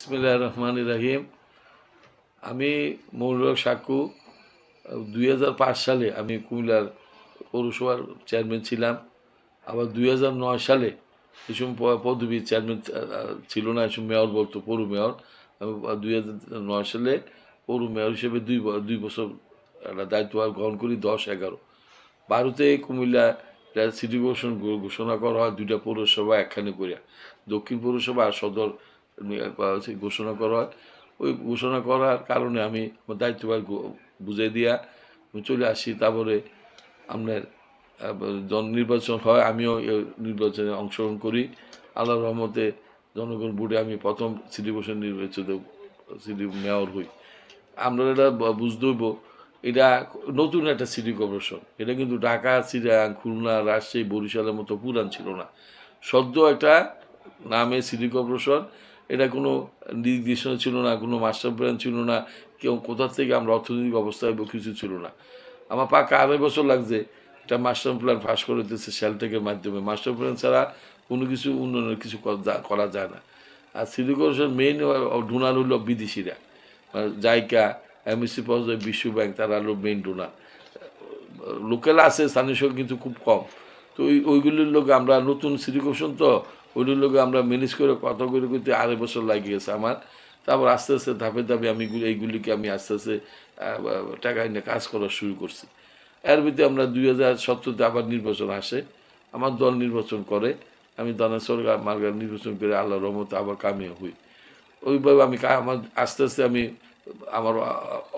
বিসমিল্লাহ রহমান রাহিম আমি মৌলক সাক্কু দুই সালে আমি কুমিল্লার পৌরসভার চেয়ারম্যান ছিলাম। আবার দুই হাজার নয় সালে এই সময় পদবী চেয়ারম্যান ছিল না এই সময় মেয়র বলতো, পৌর মেয়র। আমি দুই সালে পৌর মেয়র হিসেবে দুই দুই বছর একটা দায়িত্ব গ্রহণ করি, দশ এগারো। বারোতে কুমিল্লা সিটি কর্পোরেশন ঘোষণা করা হয়, দুইটা পৌরসভা একখানে করিয়া। দক্ষিণ পৌরসভা আর সদর হয়েছে, ঘোষণা করা হয় ওই ঘোষণা করার কারণে আমি দায়িত্বভার বুঝিয়ে দিয়া চলে আসি। তারপরে আপনার জন নির্বাচন হয় আমিও নির্বাচনে অংশগ্রহণ করি। আল্লাহ রহমতে জনগণ বুড়ে আমি প্রথম সিটি কর্পোরেশন নির্বাচিত সিটি মেয়র হই। আমরা এটা ব- বুঝতে হইব এটা নতুন একটা সিটি কর্পোরেশন। এটা কিন্তু ঢাকা চিরাং খুলনা রাজশাহী বরিশালের মতো পুরান ছিল না। সদ্য একটা নামে সিটি কর্পোরেশন, এটা কোনো নির্দেশনা ছিল না, কোনো মাস্টার প্ল্যান ছিল না, কেউ কোথা থেকে আমরা অর্থনৈতিক অবস্থায় কিছু ছিল না। আমার পাকা আড়াই বছর লাগছে একটা মাস্টার প্ল্যান ফাঁস করে দিতেছে সেলটেকের মাধ্যমে। মাস্টার প্ল্যান ছাড়া কোনো কিছু উন্নয়নের কিছু করা যায় না। আর সিটি কর্পোরেশন মেইন ডোনার হলো বিদেশিরা। জাইকা, এমএসসি পর্যায়ে বিশ্ব ব্যাংক, তারা হলো মেইন ডোনার লোকাল আছে, স্থানীয় কিন্তু খুব কম। তো ওই ওইগুলির লোক আমরা নতুন সিটি কর্পোরেশন তো ওইগুলির লোক আমরা ম্যানেজ করে কত করে করতে আড়াই বছর লাগিয়ে গেছে আমার। তারপর আস্তে আস্তে ধাপে ধাপে আমি এইগুলিকে আমি আস্তে আস্তে টাকা এনে কাজ করা শুরু করছি। এর ভিতরে আমরা দুই হাজার সতেরোতে আবার নির্বাচন আসে। আমার দল নির্বাচন করে। আমি দানা সরকার মার্গার নির্বাচন করে আল্লাহ রহমতে আবার কামিয়ে হই। ওইভাবে আমি আমার আস্তে আস্তে আমি, আমার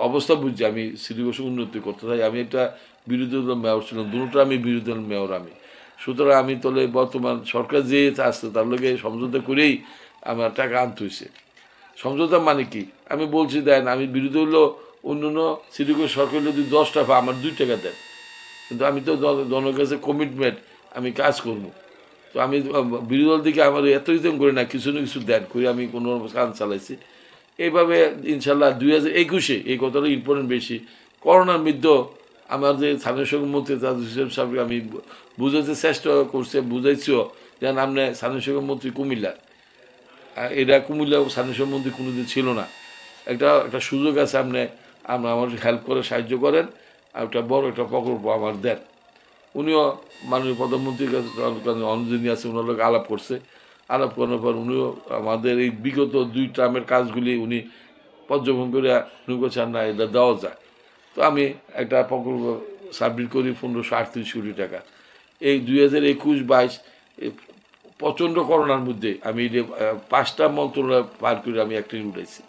অবস্থা বুঝছি। আমি সিটিবাসী উন্নতি করতে চাই। আমি একটা বিরোধী দল মেয়র ছিলাম। দুটো আমি বিরোধী দল মেয়র আমি। সুতরাং আমি তাহলে বর্তমান সরকার যে আসছে তার লগে সমঝোতা করেই আমার টাকা আনতে হয়েছে সমঝোতা মানে কি? আমি বলছি, দেন আমি বিরোধী হলো অন্য অন্য সিটি করে সরকার যদি দশ টাকা, আমার দুই টাকা দেন। কিন্তু আমি তো জনের কাছে কমিটমেন্ট আমি কাজ করব। তো আমি বিরোধী দল থেকে আমার এত ইতম করি না, কিছু না কিছু দেন করে, আমি কোনো কাজ চালাইছি। এইভাবে ইনশাল্লাহ দুই হাজার একুশে এই কথাটা ইম্পর্টেন্ট বেশি। করোনার মধ্যে আমার যে স্থানীয় সরকার মন্ত্রী তাদের হোসেন সাহেবকে আমি বু- বুঝাতে চেষ্টা করছে, বুঝাইছিও যেন আপনি স্থানীয় সরকার মন্ত্রী কুমিল্লার আর এটা কুমিল্লা স্থানীয় সরকার মন্ত্রী কোনোদিন ছিল না। একটা একটা সুযোগ আছে, আপনি আপনি আমার হেল্প করে সাহায্য করেন, আর একটা বড় একটা প্রকল্প আমার দেন। উনিও মাননীয় প্রধানমন্ত্রীর কাছে অনদিনী আছে ওনার লোক আলাপ করছে। আলাপ করার পর উনিও আমাদের এই বিগত দুই ট্রামের কাজগুলি উনি পর্যবেক্ষণ করে উনি বলছেন না, এটা দেওয়া যায়। তো আমি একটা প্রকল্প সাবমিট করি পনেরোশো আটত্রিশ কোটি টাকা। এই দুই হাজার একুশ বাইশ প্রচণ্ড করোনার মধ্যে আমি পাঁচটা মন্ত্রণালয় পার করে আমি একটা উঠাইছি